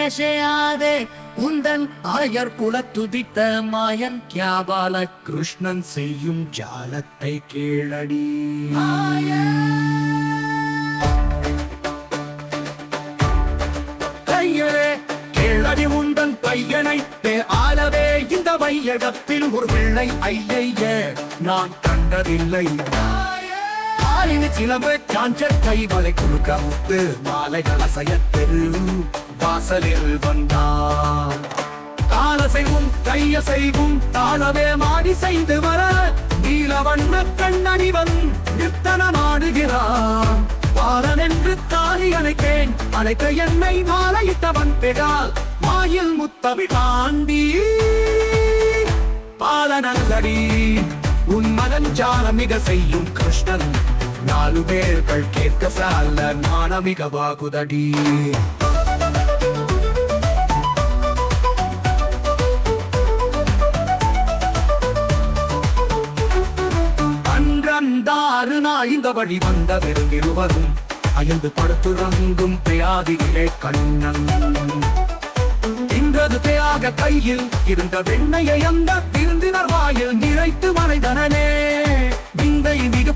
தாயசையாதே உந்தன் ஆயர் குலத்துதித்த மாயன் கியாபால கிருஷ்ணன் செய்யும் ஜாலத்தை கீழடி கையரே கேளடி உந்தன் பையனை ஆளவே இந்த வையகத்தில் ஒரு பிள்ளை ஐய நான் கண்டதில்லை. ஆளினு சிலம்பு காஞ்ச கைவலை குறுக்க முத்து மாலைகள் தெரு வாசலில் வந்தான். காலசைவும் கையசைவும் தாளவே மாடி செய்து வர நீல வண்ண கண்ணணிவன் நித்தனமாடுகிறான். பாலன் என்று தாலி அணைத்தேன் அழைத்த என்னை மாலையிட்டவன் பெறால் மாயில் முத்தவி தாண்டி. பாலனல்லடி உன் மகன் ஜாலமிக செய்யும் கிருஷ்ணன் நாலு பேர்கள் கேட்க சால நாணமிகவாகுதடி அன்றந்தாறு நான் இந்த வழி வந்த வெறுங்கிருவரும் அயர்ந்து படுத்துறங்கும் பெயாதிகளே கண்ணன். இன்றது தேயாக கையில் இருந்த வெண்ணையை அந்த திருந்தினர் வாயில் நிறைத்து மறைதனே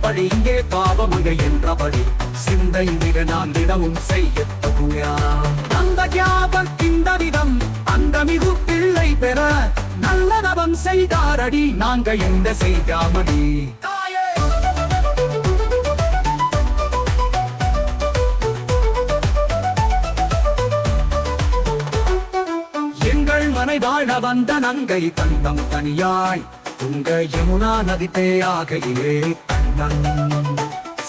விந்தை இங்கே பாவமுக என்றபடி சிந்தை மிக நான் தினமும் செய்ய அந்த இந்த விதம் அந்த மிகு பிள்ளை பெற நல்ல நபம் செய்தாரடி நாங்க எந்த செய்தாமடி எங்கள் மனை வாழ வந்த நங்கை தந்தம் தனியாய் உங்க யமுனா நதி தேயாக கண்ணன்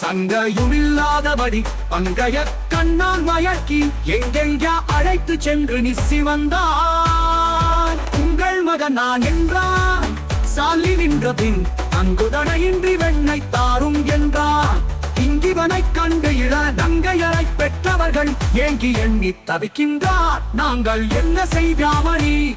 சங்கையுமில்லாதபடி பங்கைய கண்ணால் மயக்கி எங்கெங்க அழைத்து சென்று நிசி வந்தார் உங்கள் மகன் நான் என்றார் சாலி நின்ற பின் அங்குதனையின்றி வெண்ணை தாரும் என்றார் இங்கிவனை கண்டு இழ நங்கையரை பெற்றவர்கள் ஏங்கி எண்ணி தவிக்கின்றார். நாங்கள் என்ன செய்தாமணி?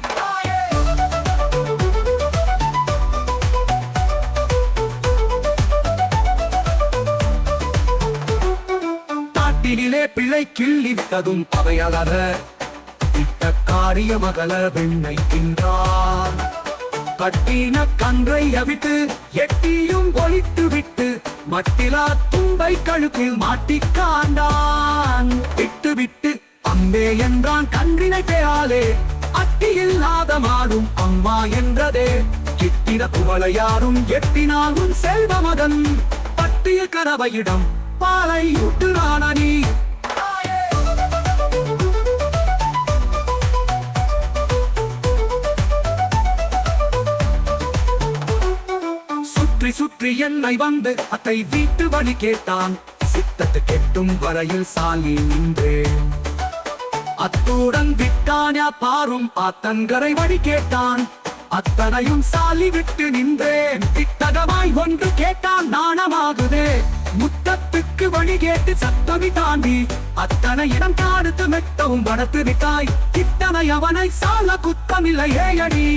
பிள்ளை கிள்ளித்ததும் அவையலர இட்ட காரிய மகள வெண்ணை தின்றான் கட்டின கன்றை அவித்து எட்டியும் ஒழித்து விட்டு மட்டிலா தும்பை கழுத்தில் மாட்டிக்காண்டான் விட்டு விட்டு அம்பே என்றான் கன்றினை பேயாலே அட்டி இல்லாத மாடும் அம்மா என்றதே. கிட்டின குவளை யாரும் எட்டினாலும் செல்வ மகன். பட்டிய கரவையிடம் பாலை சுற்றி சுற்றி என்னை வந்து அத்தை வீட்டு வழி கேட்டான். சித்தத்து கெட்டும் வரையில் சாலி நின்றேன். அத்துடன் விட்டானா பாரும் ஆத்தங்கரை வழி கேட்டான். அத்தனையும் சாலி விட்டு நின்றேன். திட்டகமாய் ஒன்று கேட்டான் நாணமாகுதே. முத்தத்துக்கு வழி கேட்டு சத்தமி தாண்டி அத்தனை இடம் தாடுத்து மெத்தவும் வளர்த்து விட்டாய். இத்தனை அவனை சால குத்தமில்லை ஏயடி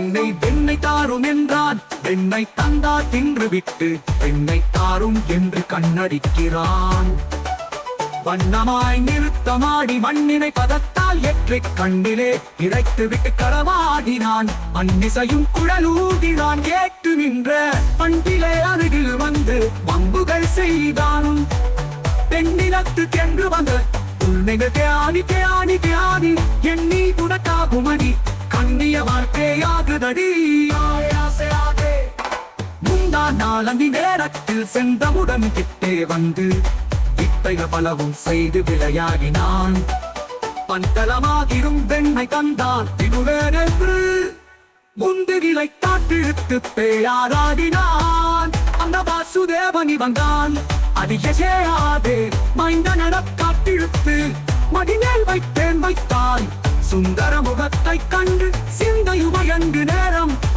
வெண்ணை வெண்ணை தாரும் என்றான் வெண்ணை தந்தா தின்று விட்டு வெண்ணை தாரும் என்று கண்ணடிக்கிறான். வண்ணமாய் நிறுத்தமாடி மண்ணினை பதத்தால் எற்றி கண்ணிலே இழைத்து விட்டு களவாடினான். அந்நிசையும் குழலூதினான் கேட்டு நின்ற பண்பிலே அருகில் வந்து வம்புகள் செய்தானும். பெண்ணினத்து சென்று வந்த உன்னைக தியானி தியானி தியானி எண்ணி உனக்காகுமடி வாழ்க்கையாகுதடி முந்தா நாளந்தி நேரத்தில் சென்றவுடன் கிட்டே வந்து வித்தைக பலவும் செய்து விளையாடினான். பந்தளமாகிரும் வெண்ணை தந்தான் திருவேரென்று முந்திரிலை காட்டிழுத்து பேயாராடினான் அந்த வாசுதேவனி வந்தான் அதிகேயாதே மைந்த நடக்காட்டிழுத்து மடிமேல் வைத்தேன் வைத்தான் சுந்தர முகத்தை கண்டு சிந்தையுமையங்கு நேர்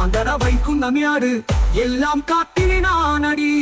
அந்த வைக்கும் நமியாடு எல்லாம் காத்தினான் அடி